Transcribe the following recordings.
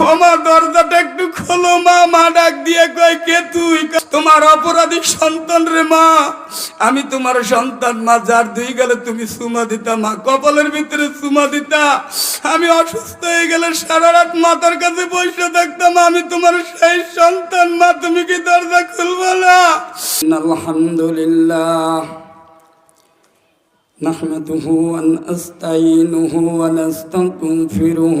ক্ষমা দরজাটা একটু খোলো মা মা ডাক দিয়ে কয় কে তুই তোমার অপরাধী সন্তান রে মা আমি তোমার সন্তান মা যার দুই গেলে তুমি সুমা দিতা মা কপালের ভিতরে সুমা দিতা আমি অসুস্থ হয়ে গেলে সারা রাত মাতার কাছে বসে থাকতাম আমি তোমার সেই সন্তান মা তুমি কি দরজা খুলবো না আলহামদুলিল্লাহ نحمده ونستعينه ونستغفره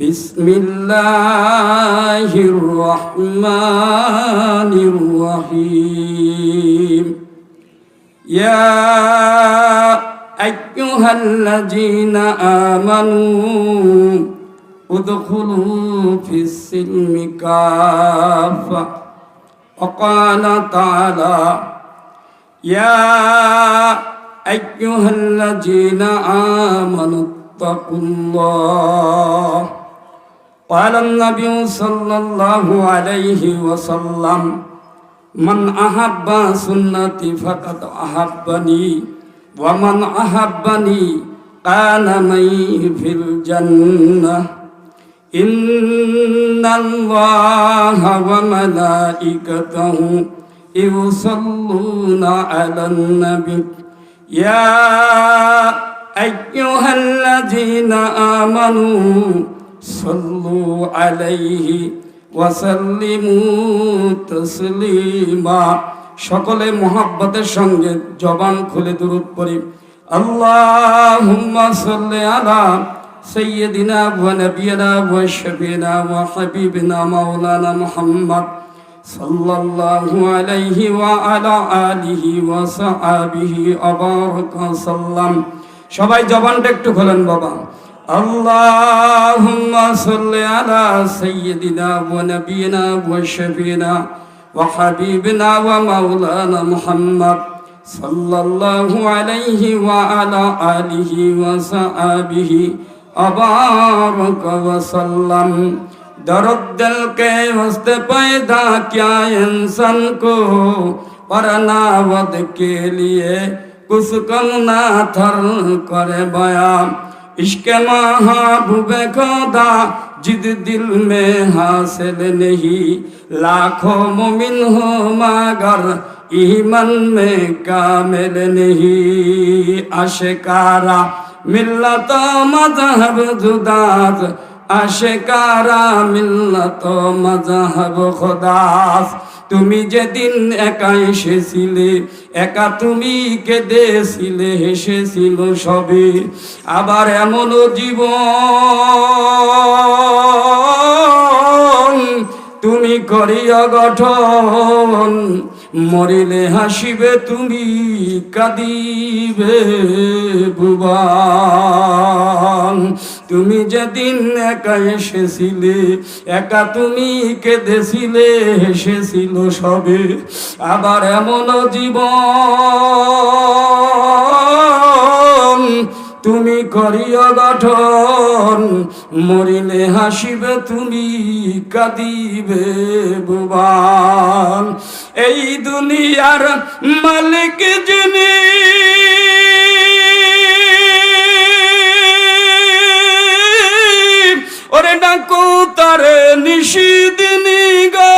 بسم الله الرحمن الرحيم. يا أيها الذين آمنوا ادخلوا في السلم كافة. وقال تعالى يا أيها الذين آمنوا اتقوا الله قال النبي صلى الله عليه وسلم من أحب سنتي فقد أحبني ومن أحبني كان معي في الجنة. إن الله وملائكته يصلون على النبي. يا أيها الذين آمنوا صلوا عليه وسلموا تسليما সকলে মোহাব্বতের সঙ্গে জবান খুলে দূরত পড়ি আল্লাহুম্মা সাল্লি আলা সাইয়্যিদিনা ওয়া নাবিয়িনা ওয়া শাফিনা ওয়া হাবিবিনা মাওলানা মুহাম্মদ সাল্লাল্লাহু আলাইহি ওয়া আলা আলিহি ওয়া সাহাবিহি আবারাকা সাল্লাম সবাই জবানটা একটু খোলেন বাবা اللهم صل على سيدنا ونبينا وشفينا وحبيبنا ومولانا محمد صلى الله عليه وعلى آله وصحبه أبارك وسلم درد دل کے وسط پیدا کیا انسان کو پرناوت کے لیے کس کم نہ تھر کرے بیاں इश्क महबूबे खुदा जिद दिल में हासिल नहीं लाखों मुमिन हो मगर ईमान में कामिल नहीं आशिकारा मिल्लत मजहब जुदात আশেকারা মিল্লত মজাহব খোদাস তুমি যেদিন একা এসেছিলে, একা তুমি কেঁদেছিলে হেসেছিল সবে। আবার এমন জীবন তুমি করিয়া গঠন, মরিলে হাসিবে তুমি, কাঁদিবে ভুবান তুমি যেদিন একা এসেছিলে, একা তুমি কেঁদেছিলে, হেসেছিল সবে। আবার এমন জীবন তুমি করিয়া গঠন, মরিলে হাসিবে তুমি, কাঁদিবে বুবান। এই দুনিয়ার মালিক যিনি ওরে ডাকু তারে নিশিদিনী গো।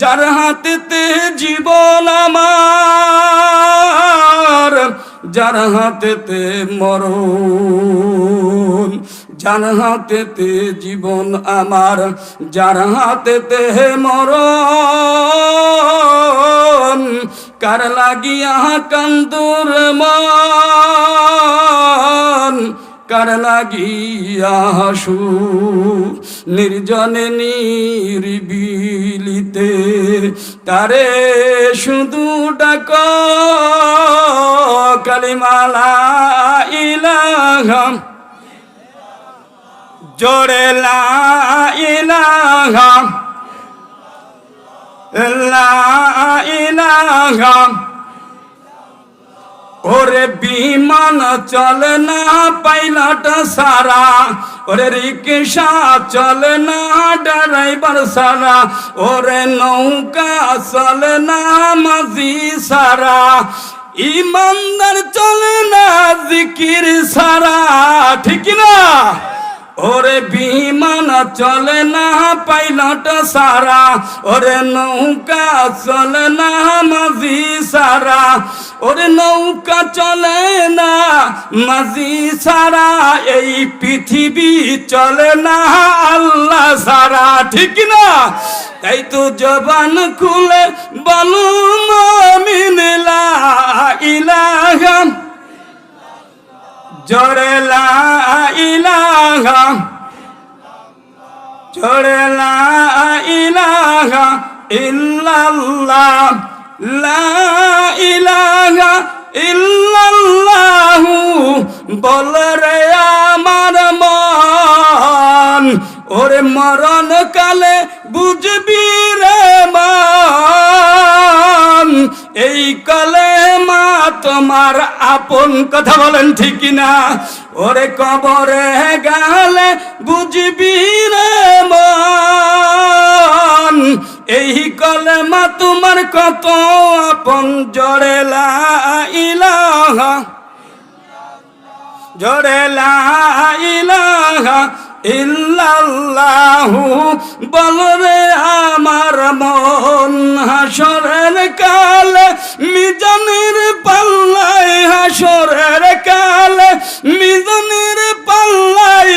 যার হাতেতে জীবন আমার, যার হাতেতে মরণ, যার হাতেতে জীবন আমার, যার হাতেতে মরণ। কার লাগিয়া কান্দুর মন কার লাগিয়া নির্জনে নিরিবিলিতে। তারে শুধু ডাক কালিমালা ইলাহম জোরে লা ইলাহা। লা ইলাহা। ওরে বিমান চলে না, পাইলট সারা। ওরে রিক্সা চলে না, ড্রাইভার সারা। ওরে নৌকা চলে না, মাঝি সারা। ইমানদার চলে না, জিকির সারা। ঠিক না ওরে বিমান চলে না, পাইলট সারা। ওরে নৌকা চলে না, মাঝি সারা। ওরে নৌকা চলে না, মাঝি সারা। এই পৃথিবী চলে না, আল্লাহ সারা। ঠিক না? তাই তো জবান খুলে বলু, মমিন লা ইলাহা জোরে লা ইলাহা, জোরে লা ইলাহা ইল্লাল্লাহ, লা ইলাহা ইল্লাল্লাহু, বল রে আমার মন, ওরে মরণ কালে বুঝবি তোমার আপন কথা বলেন ঠিক না? ওরে কবরে গেলে বুঝবি রে মান। এই কলে মা তোমার কত আপন জড়ে ইলাহা। লা ইলাহা ইল্লাল্লাহু বলরে আমার মন হাসরের কালে, মিজানের পাল্লাই হাসরের কালে, মিজানের পাল্লাই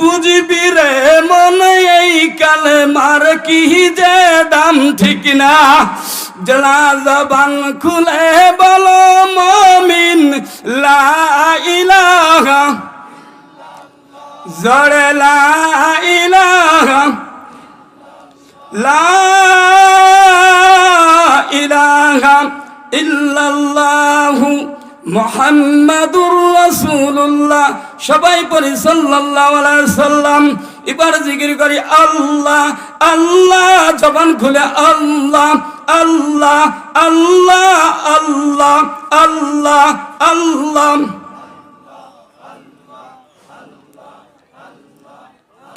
বুঝবি রে মনে, এই কালে মার কি যে দাম ঠিক না? জলা জবান খুলে বলো মমিন জড়ে লা ইলাহা লা ইলাহা ইল্লাল্লাহু মুহাম্মাদুর রাসূলুল্লাহ। সবাই পড়ি সাল্লাল্লাহু আলাইহি সাল্লাম এবার জিকির করি আল্লাহ আল্লাহ, জবান খুলে আল্লাহ আল্লাহ আল্লাহ আল্লাহ আল্লাহ আল্লাহ।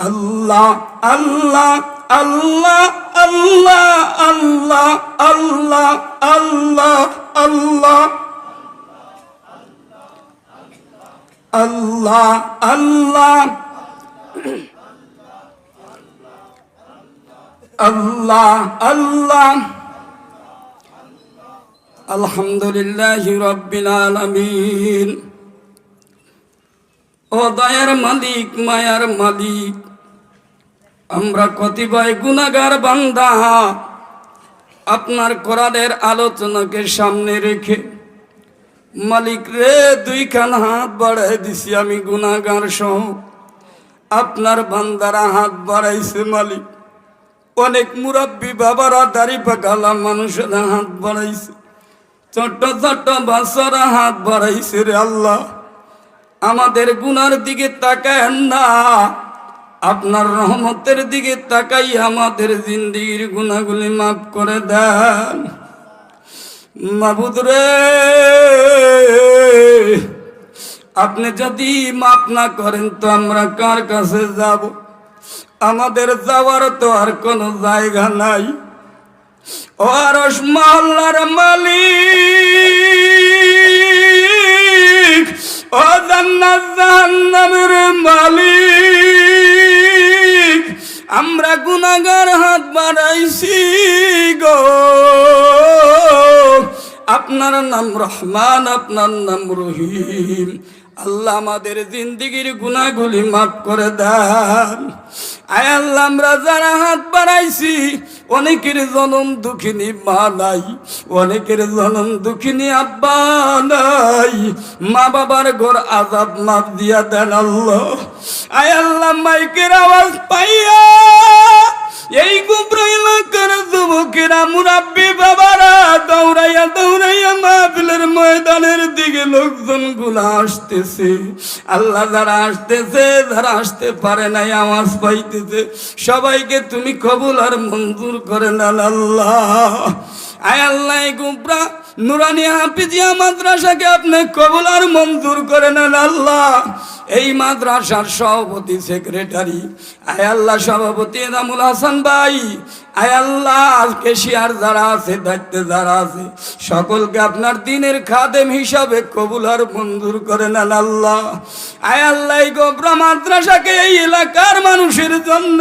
আল্লাহ আল্লাহ আল্লাহ আল্লাহ আল্লাহ আল্লাহ আল্লাহ আল্লাহ আল্লাহ আল্লাহ আল্লাহ আল্লাহ আলহামদুলিল্লাহ রব্বিল আলামিন ও দয়ার মালিক মায়ার মালিক আমরা কতিপয় গুণাগার বান্দা। আপনার কোরআনের আলোচনাকে সামনে রেখে মালিক রে, দুইখান হাত বাড়াই দিছি আমি গুণাগার সহ। আপনার বান্দারা হাত বাড়াইছে মালিক। অনেক মুরব্বী বাবারা, দাড়ি পাকালা মানুষেরা হাত বাড়াইছে। ছোট্ট ছোট্ট বাচ্চারা হাত বাড়াইছে রে আল্লাহ। আমাদের গুনার দিকে তাকায় না। আপনার রহমতের দিকে তাকাই আমাদের জিন্দিগির গুণাগুলি মাফ করে দেন। মাবুদ রে, আপনি যদি মাফ না করেন তো আমরা কার কাছে যাব? আমাদের যাওয়ার তো আর কোনো জায়গা নাই। ও আরস মহল্লার মালিক, ও জান্নাত জাহান্নামের মালিক। আমরা গুনাগার হাত বাড়াইছি গো। আপনার নাম রহমান আপনার নাম রহিম। আল্লাহ আমাদের জিন্দিগির গুণাগুলি মাফ করে দেন। আয় আল্লাহ, আমরা যারা হাত বাড়াইছি, অনেকের জনম দুঃখিনী মা নাই, অনেকের জনম দুঃখিনী আব্বা নাই। মা বাবার ঘর আজাদ মাফ দিয়া দেন আল্লাহ। আয় আল্লাহ, মাইকের আওয়াজ পাইয়া এই গুপ্র এলাকার যুবকেরা, মুরাব্বি বাবারা, দৌড়াইয়া দৌড়াইয়া মাহফিলের ময়দানের দিকে লোকজনগুলা আসতেছে। আল্লাহ যারা আসতেছে, যারা আসতে পারে নাই, আওয়াজ পাইতেছে। সবাইকে তুমি কবুল আর মঞ্জুর করে না আল্লাহ। আয় আল্লাহ গুপ্রা নুরানি হাফিজিয়া মাদ্রাসাকে আপনি কবুল আর মঞ্জুর করে না আল্লাহ। এই মাদ্রাসার সভাপতি সেক্রেটারি আয় আল্লাহ সভাপতি এনামুল হাসান ভাই আল্লাহ কেশিয়ার যারা আছে, দায়িত্বে যারা আছে, সকলকে আপনার দিনের খাদেম হিসাবে কবুল আর মঞ্জুর করে নেন আল্লাহ। আয় আল্লাহ, এই গোবরা মাদ্রাসাকে, এই এলাকার মানুষের জন্য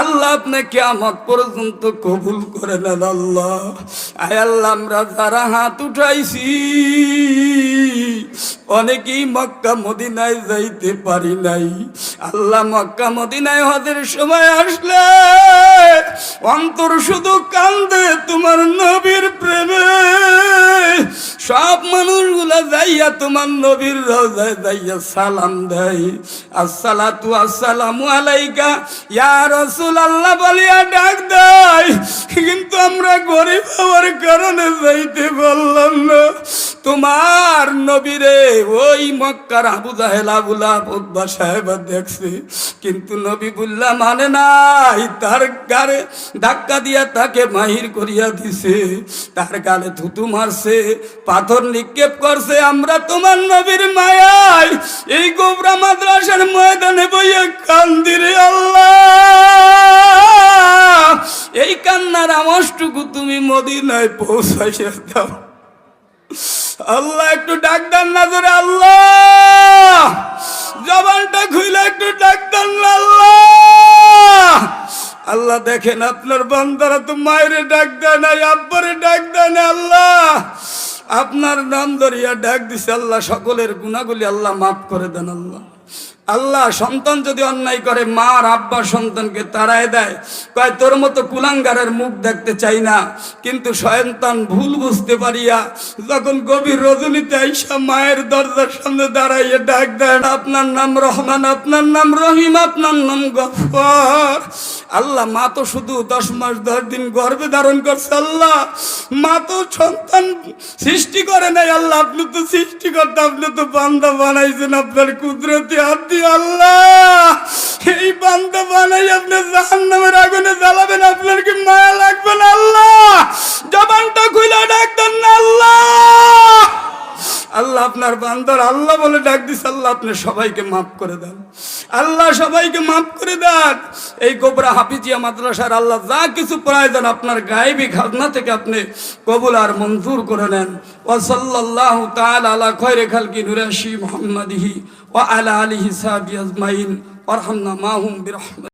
আল্লাহ আপনাকে কেমত পর্যন্ত কবুল করে নেন আল্লাহ। আয় আল্লাহ, আমরা যারা হাত উঠাইছি, অনেকেই মক্কা, মদিনায় যাইতে পারি নাই। আল্লাহ মক্কা, মদিনায় হদের সময় আসলে অন্তর শুধু কান্দে তোমার নবীর প্রেমে। সব মানুষগুলা যাইয়া তোমার নবীর রোজায় যাইয়া সালাম দেয়। আসসালাতু আসসালামু আলাইকা। ইয়া রাসূল আল্লাহ বলিয়া ডাক দেয়। কিন্তু আমরা গরিব হওয়ার কারণে যাইতে পারলাম না। তোমার নবীরে ওই মক্কার আবু জাহেল আবুলা সাহেব দেখছে। কিন্তু নবী বুল্লা মানে নাই, তার গারে ধাক্কা দিয়া তাকে মাহির করিয়া দিছে। তার গালে থুতু মারছে, পাথর নিক্ষেপ করছে। আমরা তোমার নবীর মায়ায় এই গোবরা মাদ্রাসার ময়দানে বইয়া কান্দিরে আল্লাহ। এই কান্নার আমসটুকু তুমি মদিনায় পৌঁছাইয়া দাও। আল্লাহ, একটু ডাক দেন না ধরে আল্লাহ। জবানটা খুইলে একটু ডাক দেন আল্লাহ। আল্লাহ দেখেন আপনার বান্দারা তো মায়ের ডাক দেয় নাই, আব্বারে ডাক দেয় না আল্লাহ। আপনার নাম ধরিয়া ডাক দিছে, আল্লাহ সকলের গুণাগুলি আল্লাহ মাফ করে দেন, আল্লাহ। আল্লাহ সন্তান যদি অন্যায় করে, মা আর আব্বা সন্তানকে তাড়ায় দেয়, কয়, তোর মতো কুলাঙ্গারের মুখ দেখতে চাই না। কিন্তু সন্তান ভুল বুঝতে পারিয়া যখন গভীর রজনীতে আইসা মায়ের দরজার সামনে দাঁড়াইয়া ডাক দেন আপনার নাম রহমান, আপনার নাম রহিম, আপনার নাম গফর। আল্লাহ, মা তো শুধু দশ মাস দশ দিন গর্ভে ধারণ করছে আল্লাহ। মা তো সন্তান সৃষ্টি করে নাই আল্লাহ। আপনি তো সৃষ্টি করতে আপনি তো বান্দা বানাইছেন আপনার কুদরতি হাত দিয়ে আল্লাহ, এই বান্দা বানাই আপনি জাহান নামের আগুনে জ্বালাবেন, আপনার কি মায়া লাগবে না আল্লাহ? জবানটা খুলে ডাকতেন না আল্লাহ। আল্লাহ আপনার বান্দর আল্লাহ বলে ডাক দিস আল্লাহ আপনি সবাইকে মাফ করে দেন। আল্লাহ সবাইকে মাফ করে দেন। এই গোবরা হাফিজিয়া মাদ্রাসার আল্লাহ যা কিছু প্রয়োজন আপনার গায়েবী খাজনা থেকে আপনি কবুল আর মঞ্জুর করে নেন। ও সাল্লাহ তাল আলা খয়রে খালকি নুরাশি মোহাম্মদিহি ও আলা আলি সাহাবি আজমাইন। ওয়ারহামনা মাহুম বিরহমাতিহি